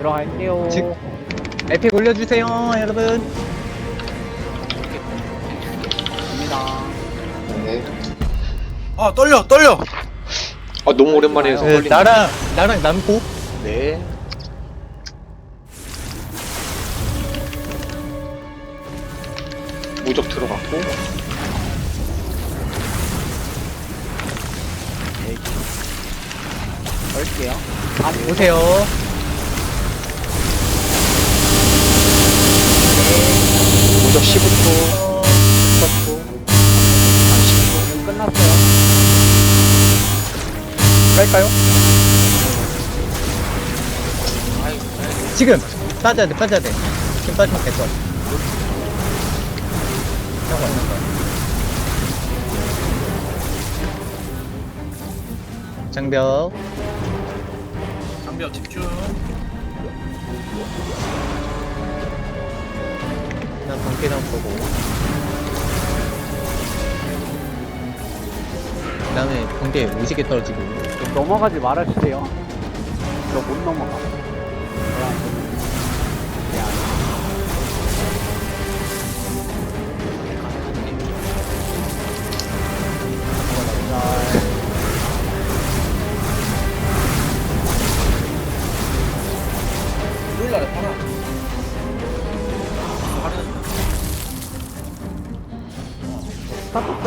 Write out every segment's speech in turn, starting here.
들어갈게요. 지- 에픽 올려주세요, 여러분. 갑니다. 네. 아 떨려 떨려 아 너무 오랜만에 해서 그, 걸리네. 나랑 나랑 남고 네. 무적 들어갔고 걸게요. 아, 오세요. 무적 15초 썼고 오늘 끝났어요. 갈까요? 지금 빠져야 돼, 빠져야 돼. 지금 빠지면 될것 같아. 형 왔는 거야. 장벽. 장벽 집중 난 번개랑 보고. 그 다음에 번개 오지게 떨어지고. 좀 넘어가지 말아주세요. 저 못 넘어가. 그냥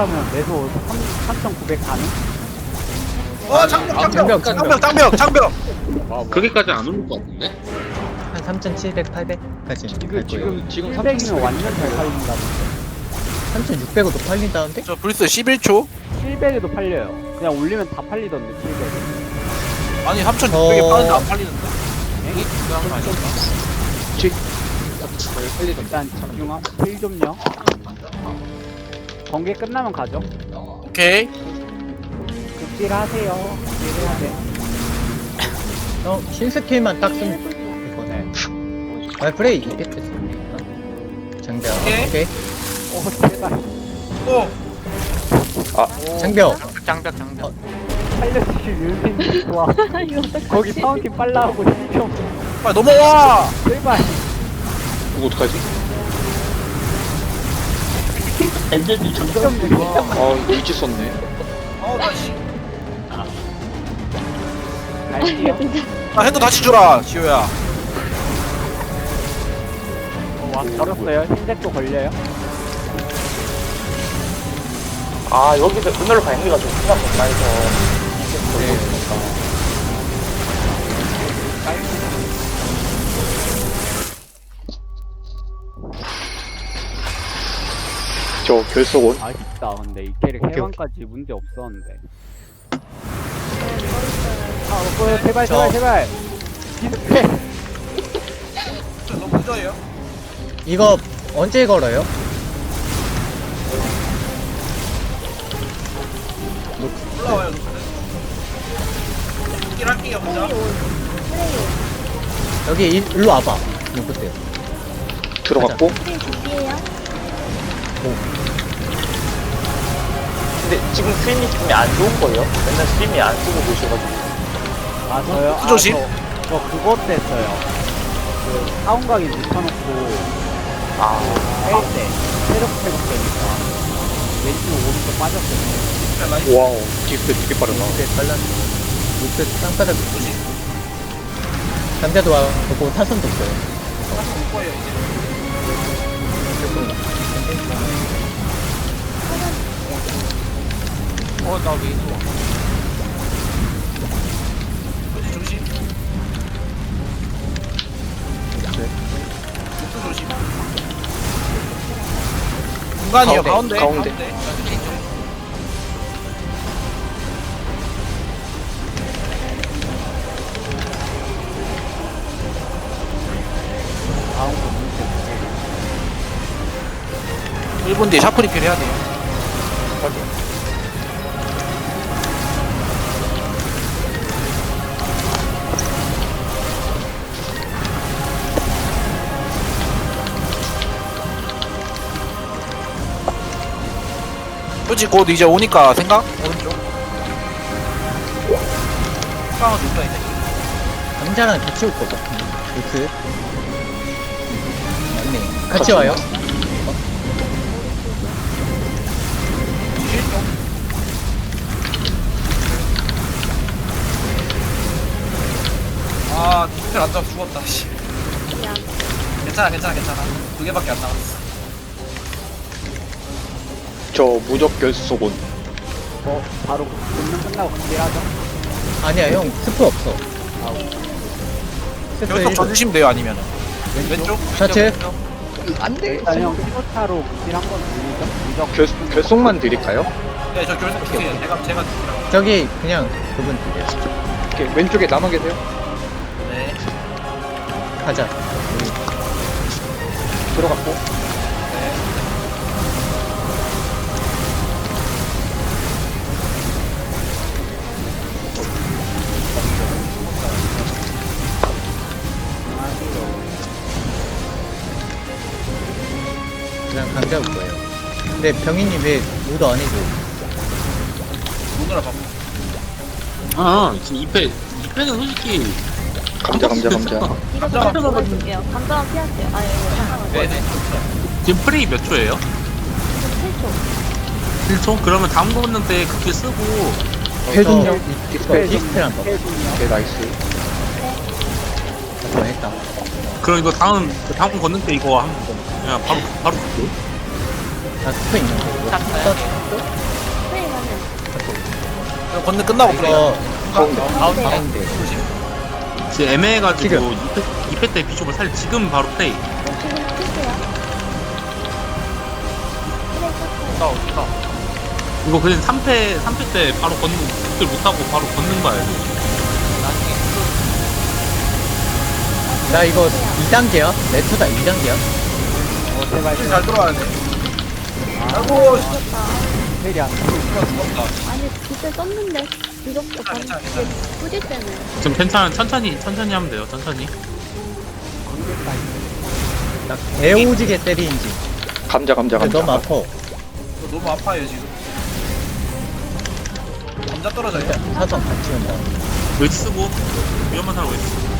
하면 매소 3,900 가능? 어 장벽 아, 장벽 장벽, 장벽 장벽 장벽 그렇게까지 안 오는 것 같은데? 한 3,700, 800까지. 지금, 지금, 지금 700이면 완전 잘 팔린다. 3,600으로 팔린다는데? 저 불스 11초 700에도 팔려요. 그냥 올리면 다 팔리던데, 700. 아니 3600에 어. 파는데 안 팔리는데 이게 그런 거 아닐까? 일단 집중함. 힐 좀요. 번개 끝나면 가죠. 오케이 극딜 하세요. 극딜 해야 돼. 어, 신스킬만 딱 쓰면 이거네. 아, 프레이 이펙트 쓰니까. 장벽. 오케이. 오케이. 오, 제발. 오 장벽. 장벽 장벽 살려주실 윤생님 좋아. 이거 어떡하지? 거기 파운틴 빨라 하고 힐좀 빨리 넘어와 제발. 이거 어떡하지? 좀아 이거 일찍 썼네. 어 다시 갈게요. 아 핸드 다시 주라 지호야. 어, 와, 걸었어요. 흰색도 걸려요. 아 여기서 그늘로 가는 게가 좀 생각보다 해서 이렇게 돌고 있으니까 저 결석원 아쉽다. 근데 이 캐릭 오케이, 해방까지 문제 없었는데. 아, 어, 제발, 저- 제발, 제발. 비슷해. 저 너무 늦어요 이거 언제 걸어요? 올라와요 길 할게요 먼저 여기 일, 일로 와봐. 이거 보세요. 들어갔고 준비해요. 근데 지금 스트림이 좀안 좋은 거예요? 맨날 스트림이 안 쓰고 보셔가지고 아, 저요? 아, 조심. 저, 저 그거 됐어요. 그, 사운각이 묻혀놓고, 아 뺄 때, 체력체력 되니까, 왼쪽, 오른쪽 빠졌어요. 와우 디스플레이 되게 빠르다 이렇게 빨랐네. 이렇게 땅바닥. 남자도 와, 보고 타선도 없어요. 거예요 이제 어나 왜 좋아 조심. 조심. 목도 조심 공간이요 가운데, 가운데. 가운데. 1분 뒤에 샤프 리필 해야 돼요 그치 곧 이제 오니까 생각? 오른쪽 빵은 높다 이제 남자랑 같이 올것 같은데. 루트. 맞네. 같이 와요? 아 디테일 안 잡아 죽었다 씨 괜찮아 괜찮아 괜찮아 두 개밖에 안 남았어 저 무적 결속온. 뭐 바로 공능 끝나고 극딜하죠 아니야, 형. 스프 없어. 스프 결속 1분. 져주시면 돼요 아니면은 왼쪽? 좌측. 안돼 일단 형 피고타로 극딜 한번 돌리죠 무적 결, 결속만 드릴까요? 네 저 결속 주세요 제가 제가 드릴게요. 저기, 그냥 그분 드려. 이렇게 왼쪽에 남아 계세요? 네 가자. 들어갔고. 그냥 강자 올 거예요. 근데 병인님 왜 우도 안 해줘? 오느라 바빠 아 지금 2패 2패는 솔직히 감자, 감자, 감자. 이거 감자만 좀 보여줄게요. 감자만 피할게요. 아, 잠깐만요. 네네 지금 프레이 몇 초예요? 7초. 1초? 그러면 다음 권능 때 그렇게 쓰고 어, 한 번. 오케이, 나이스. 한번 했다. 그럼 이거 다음 그 다음 권능 때 이거 한번 그냥 바로 바로 갈게요. 나 스프 있는데. 이거 프레임하는. 이거 건너 끝나고 그래요 가운데. 가운데. 가운데. 조심 지금 애매해가지고 지금. 2패, 2패 때 비숍을 살 지금 바로 플레이 지금 피세요. 프레임 쳤어요. 나 어디가 이거 그냥 3패 3패 때 바로 걷는 극들 못하고 바로 걷는 봐야 돼나 이거 2단계야? 레터다 2단계야? 어 제발 잘 들어와야 돼 아이고 씨, 죽었다. 헬이 안 아니, 그때 썼는데. 괜찮아, 반, 괜찮아, 뿌질 때는. 지금 괜찮아 천천히 천천히 하면 돼요 천천히 나 개오지게 때리는지. 감자, 감자, 감자. 너무 아파. 너무 아파요 지금 감자 떨어져요 일단 사선 같이 온다. 웨지 쓰고 위험한 사람 웨지 쓰고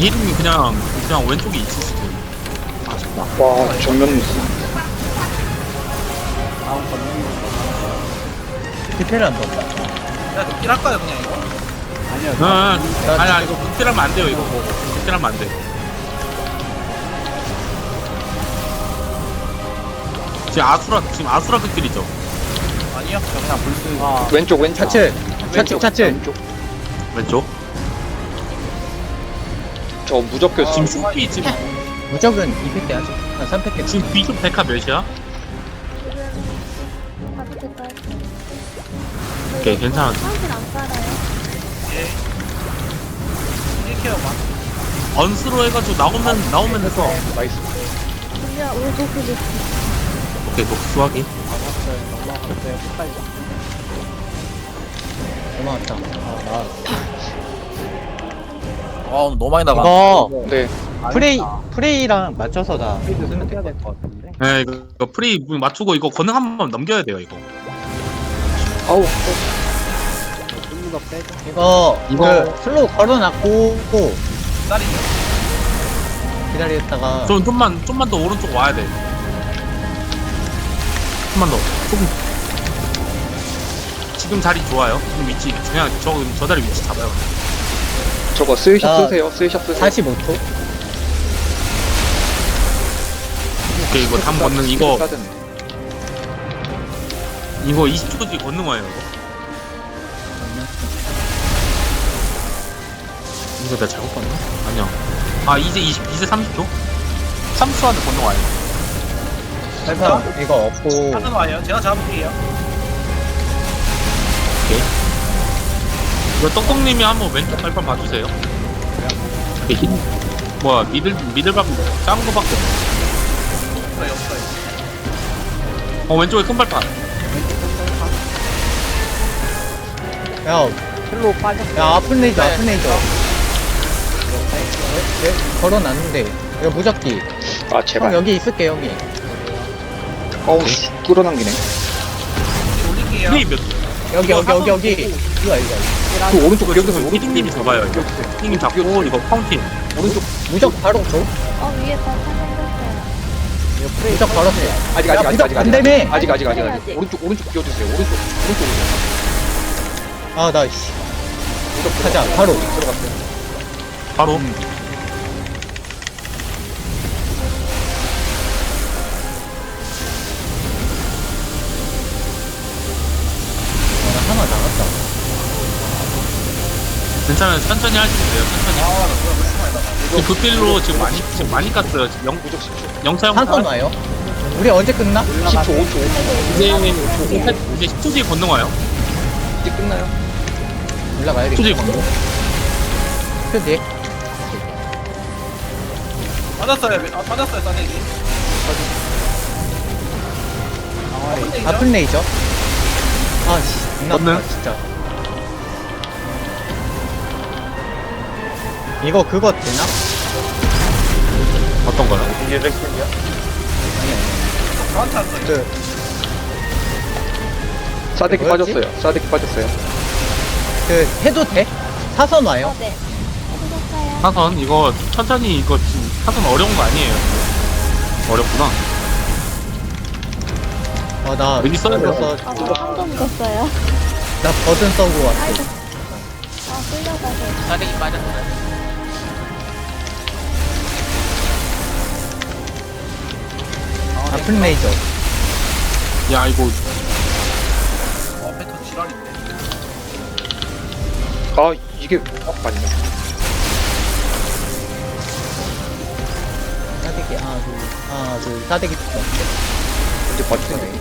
이름이 그냥 그냥 왼쪽에 있을 수도 있고 와, 정면. 다음 건 능 디테일 한 번. 야 극딜 할까요 그냥 이거? 응. 아니, 아니, 이거 극딜하면 안 돼요, 이거. 극딜하면 안 돼. 지금 아수라, 지금 아수라 극딜이죠. 아니요 저 그냥 불스 아 왼쪽, 왼쪽. 차츠 왼쪽, 차츠. 왼쪽. 왼쪽. 저 무적 결속. 지금 슈피, 지금, 무적은 2패 때 하죠. 한 3패 때. 지금 비급 백화 몇이야? 오케이, 괜찮아. 사실 안 깔아요. 예 1케어만 언스로 해가지고 나오면, 나오면 해서. 나이스. 근데 오른쪽 그리 오케이, 녹수 확인. 넘어갔어요 넘어갔어요 끝까지 고마웠다. 와 오늘 너무 많이 나가 이거 네. 프레이 프레이랑 맞춰서 다 쓰면 될 것 같은데 네, 이거, 이거 프리 맞추고 이거 권능 한 번 넘겨야 돼요, 이거. 거 빼죠 이거 이거- 그 슬로우 걸어놨고 기다리죠 기다렸다가 좀, 좀만, 좀만 더 오른쪽 와야 돼. 좀만 더. 조금. 지금 자리 좋아요. 지금 위치, 그냥 저, 저 자리 위치 잡아요. 저거 스웨샷 나- 쓰세요. 스웨샷 쓰세요. 45초. 오케이, 이거 다음 권능, 이거, 스웨샷은 이거 20초 뒤에 권능 와요, 이거. 이거 내가 잘못 봤나? 아니야. 아, 이제 20, 이제 30초? 30초 안에 권능 와요. 설마 이거 없고 하는 와요 제가 잡을게요 이거 떡떡님이 한번 왼쪽 발판 봐주세요. 오케이, 흰, 뭐야, 미들, 미들밥 작은 거밖에 없어. 없어요 없어요 어, 왼쪽에 큰 발판. 야, 슬로우 빠졌어요 야 아픈 레이저 아픈 레이저. 네, 걸어놨는데 이거 무적기. 아, 형 제발. 여기 있을게 여기. 어우, 씨, 끌어당기네. 올릴게요 프레이 몇, 여기 이거 여기 여기 여기. 이거 이거. 그 오른쪽 기억에서 지금 오른쪽 히딩님이 잡아요 이거 히딩님 잡고 이거 파운틴 오른쪽 무적 바로 줘. 어 위에 다 무적 걸었어요. 아직 야, 아직 아직 무적 아직 안 되네. 아직 아직 아직. 아직 오른쪽 오른쪽 끼워주세요 오른쪽 오른쪽 아, 나, 씨. 가자, 들어갔어요. 바로. 들어갔어요 바로 음. 아, 나 하나 나갔다. 괜찮아요 천천히 할수 있어요 천천히 숨어있다 지금 불필로 지금 많이 지금 많이 깠어요 지금 영, 무적 10초 영차 사선 영차 와요. 우리 언제 끝나? 10초 5초 5초 이제 이제 10초 뒤에 건능 와요 이제 끝나요 10초 올라가야겠다. 뒤에 건능 그지? 맞았어요 아 맞았어요 강화레이 아픈 레이저. 아, 씨. 건능? 아프다, 진짜. 이거 그거 되나? 어떤 거요? 이게 렉슨이야? 저한테 왔어요 그, 싸대기 뭐였지? 빠졌어요 싸대기 빠졌어요 그, 해도 돼? 사선 와요? 어 네. 해주셨어요. 사선 이거 천천히 이거 지금 사선 어려운 거 아니에요 어렵구나 어, 나, 여기 써야 돼요. 아 저도 한도 묻었어요. 나 버튼 써고 왔어. 아이고. 아 끌려가서. 싸대기 빠졌어요 아픈 레이저. 야 이거 아 이게 어 맞네 사대기, 하나, 둘, 하나, 둘, 사대기. 이제 빠지네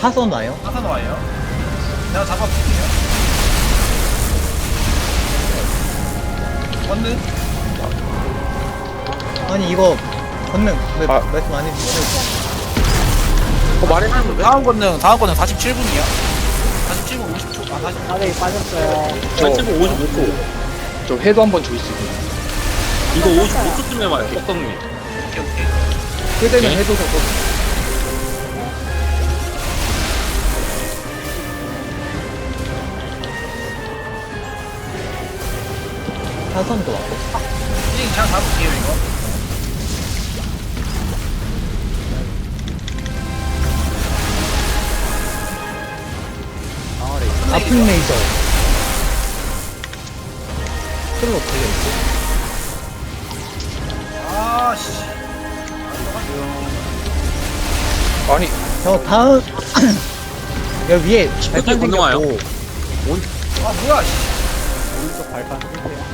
사선 와요? 사선 와요 내가 잡아볼게요 건능 아니, 이거, 건능, 왜, 아. 말씀 안 해주세요? 어 말해놨는데? 다음 건능 다음 건능 47분이야 47분 50초 아 40분 강화레이 빠졌어요 저, 55초. 저 해도 한번 줘 있어요. 이거 55초쯤에 와요. 떡떡님 오케이 오케이. 세대는 오케이. 해도. 되고 사선도 왔고. 아픈 레이저. 슬로 들려있고. 아씨 아니 저 다음, 여기 위에 발판 건능 와요. 생겼고. 아 뭐야 씨 오른쪽 발판 쓰세요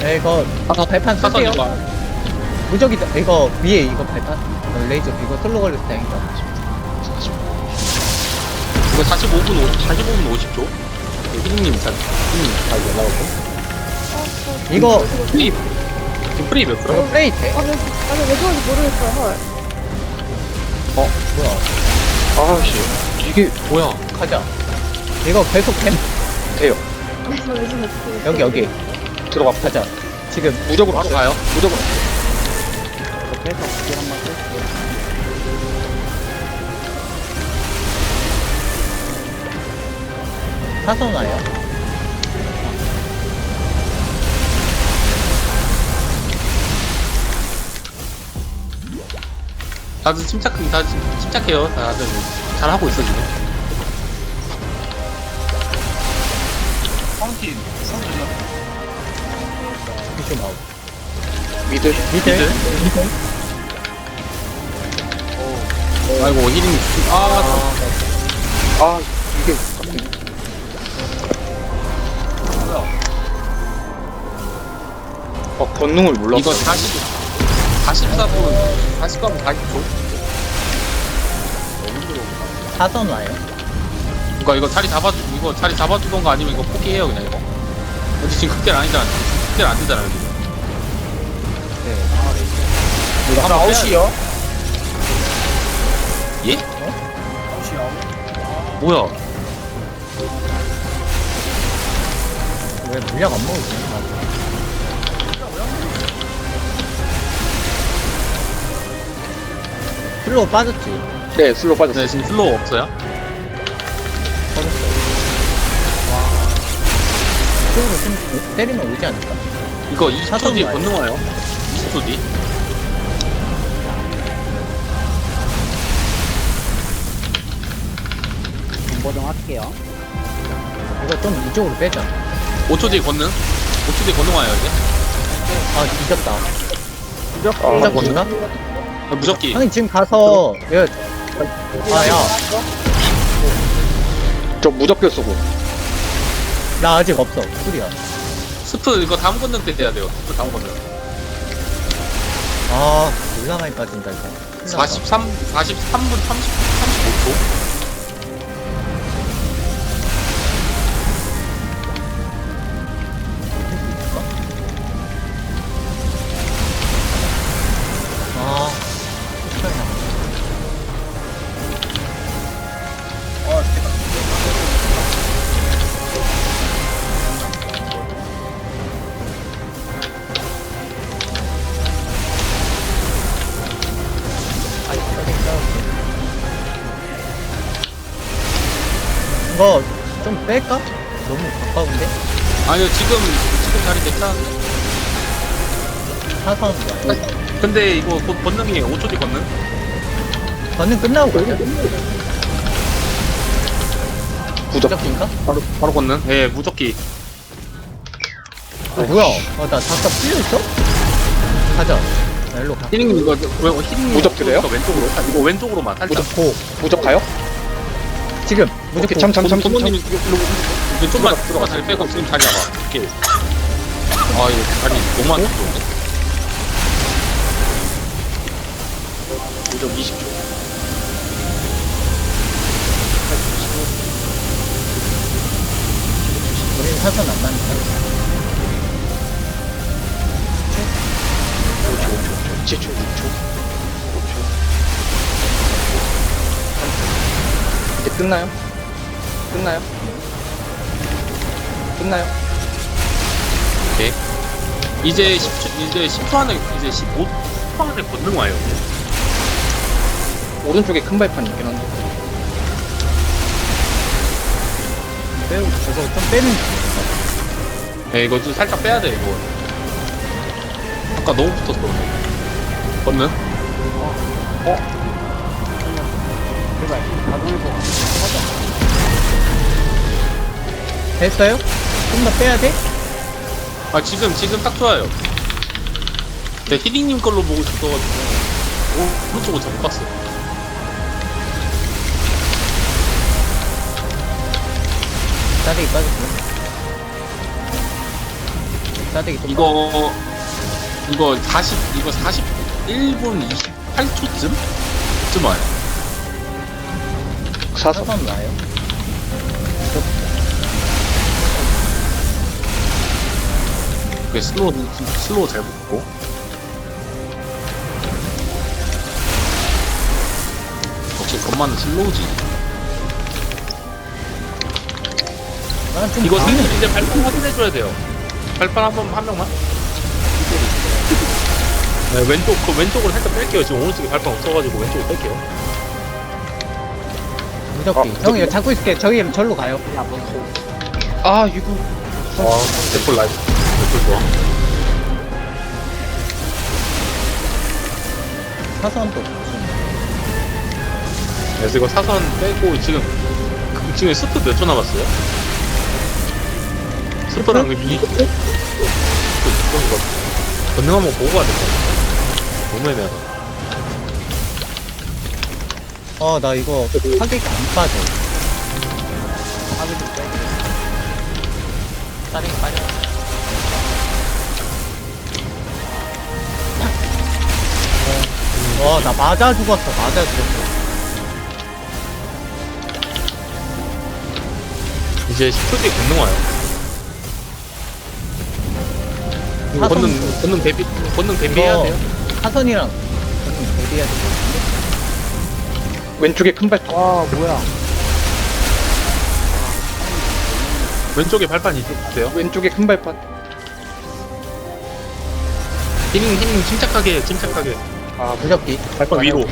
네, 이거, 아, 발판 사선 쓰세요. 이거 무적이다. 이거, 위에 이거 발판. 어, 레이저, 이거 슬로 걸려서 다행이다. 이거 45분 50, 45분 50초 히딩님 잘 히딩님 잘 올라오고 어 저. 이거, 프리 지금 프리 몇 프로? 이거 플레이 돼? 아니 아니 왜 그런지 모르겠어요. 헐. 어, 뭐야. 아씨 이게 뭐야 가자. 이거 계속 됨. 돼요 왜 그런지 여기, 여기. 들어가 가자. 지금, 무적으로 바로. 가요 무적으로 빼서 딜 한번 쓸게요 사선 와요. 다들 침착 다들 침- 침착해요 다들 잘 하고 있어 지금 파운틴 나오고. 미드 미들. 미들. 아이고 히딩 아아 이게 갑자기 뭐야 아 권능을 몰랐어. 이거 40 44분 40분 40초 사선 와요. 그러니까 이거 자리 잡아주 이거 자리 잡아주던가 아니면 이거 포기해요 그냥 이거. 어디 지금 극대는 아니잖아. 극대는 안 되잖아요 지금 이거 아 한번 빼야 아웃이요? 예? 아웃 뭐야 왜 물약 안 먹었지? 플로우 빠졌지. 네 슬로우 빠졌어요 네 지금 슬로우 없어요? 이쪽으로 좀 때리면 오지 않을까? 이거 20초 사선 뒤에 와요. 건능 와요 20초 뒤 할게요. 이거 좀 이쪽으로 빼자. 5초 뒤에 건능 5초 뒤에 건능 와요 이제 아, 잊었다. 아, 잊었구나? 아, 무적기 형님 지금 가서, 야, 아, 야, 저 무적표 쓰고 나 아직 없어. 술이야. 스프 이거 다음 건능 때 돼야 돼요 스프 다음 건능 아, 졸라 많이 빠진다, 이거. 큰일 났다. 43 43분 30 35초 근데 이거 곧 건능이에요 5초 뒤 건능 저는 끝나고 가자. 무적 무적인가? 바로 바로 건능 예 무적기 아, 뭐야? 어, 나 잠깐 풀려있어? 가자. 나 일로 가. 히링님 이거 왜 히링님 무적 드려요? 왼쪽으로 이거 왼쪽으로만 살짝 무적 고 무적 가요? 지금, 오케이 무조건. 참참참 참 부모님 이거 좀만 들어가 자리 빼고 지금 자리 와봐 오케이 아 이거 자리 너무 안 좋은데 무적 20초 우리는 사선 안 나니까. 7초 6초 5초 이제 끝나요? 끝나요? 끝나요? 오케이 이제 10초 이제 10초 안에 이제 15초 안에 건능 와요 오른쪽에 큰 발판 있긴 한데. 빼고, 저거 좀 빼는. 네 이거 좀 살짝 빼야 돼 이거. 아까 너무 붙었어. 건능 제발 자동일보 됐어요? 좀 더 빼야 돼? 아 지금 지금 딱 좋아요. 내 히링님 걸로 보고 싶어가지고. 오, 오른쪽으로 잘못 봤어 싸대기 빠졌어. 싸대기 좀 이거 이거 40 이거 41분 28초쯤 쯤 와요. 사선 사선 나요? 그 슬로우 슬로우 잘 붙고 역시 건만은 슬로우지. 난좀 이거 승인 이제 발판 확인해줘야 돼요. 발판 한 번 한 명만. 네, 왼쪽 그 왼쪽으로 살짝 뺄게요. 지금 오른쪽에 발판 없어가지고 왼쪽으로 뺄게요. 무적기. 아, 형이 이거 잡고 있을게. 저기 절로 가요. 아 이거 와, 대폴 라이브. 대폴 좋아. 사선도. 그래서 이거 사선 빼고 지금 그- 지금 스프 몇 초 남았어요? 스프랑 그 미. 스프 이건 거. 건능 한번 보고 가야 될것 같아. 너무 애매하다. 어, 나 이거 하객 안 빠져. 싸링 빠져. 어, 나 맞아 죽었어. 맞아 죽었어. 이제 10초 뒤에 건능 와요. 이거 사선 건능, 건능 대비, 건능 대비해야 돼요? 사선이랑 좀 대비해야 될 것 같은데? 왼쪽에 큰 발판 와 뭐야 왼쪽에 발판 있으세요? 왼쪽에 큰 발판 히링, 히링 침착하게, 침착하게. 아 무적기. 발판 위로.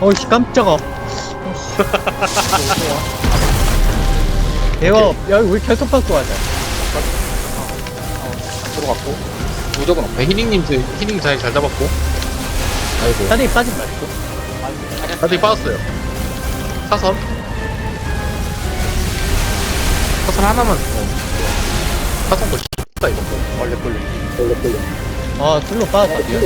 어이씨 깜짝아 이거 야 우리 계속 받고 가자 들어갔고 무적은 없 네, 히닝님 제- 히닝 잘, 잘 잡았고. 아이고. 짜리 빠진 말고 다들 빠졌어요. 사선. 사선 하나만. 어. 사선 거 X다 이거. 원래 끌리 아 술로 빠졌다 미안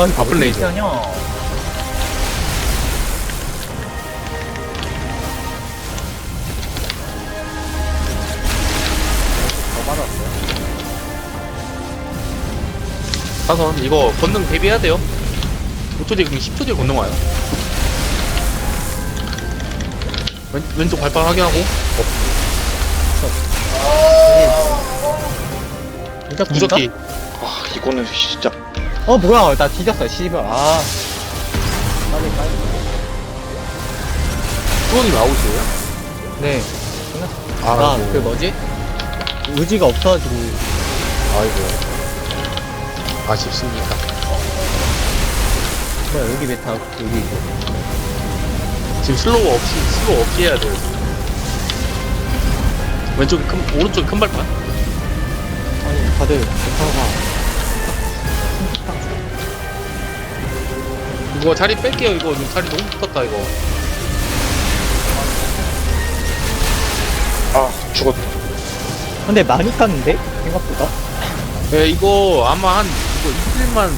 아 이거 바쁜 레이저. 하냐 사선 이거 권능 대비해야 돼요. 5초 뒤에 그럼 10초 뒤에 권능 와요. 왼, 왼쪽 발판 확인하고. 무적 무적기. 아 이거는 진짜 어 뭐야. 나 뒤졌어 씨발. 아. 수원이 아웃이에요? 네. 아, 나 아이고. 그 뭐지? 의지가 없어가지고. 아이고. 아쉽습니다. 뭐야 여기 메타 여기 있고 지금 슬로우 없이 슬로우 없이 해야 돼요 왼쪽에 큰 오른쪽에 큰 발판? 아니 다들 메타가 이거 자리 뺄게요 이거. 지금 자리 너무 붙었다 이거. 아 죽었다 근데 많이 깠는데? 생각보다. 예 이거 아마 한 이거 이틀만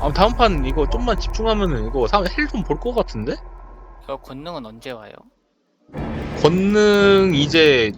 아 다음 판 이거 좀만 집중하면은 이거 헬좀 볼 것 같은데? 저 권능은 언제 와요? 권능 이제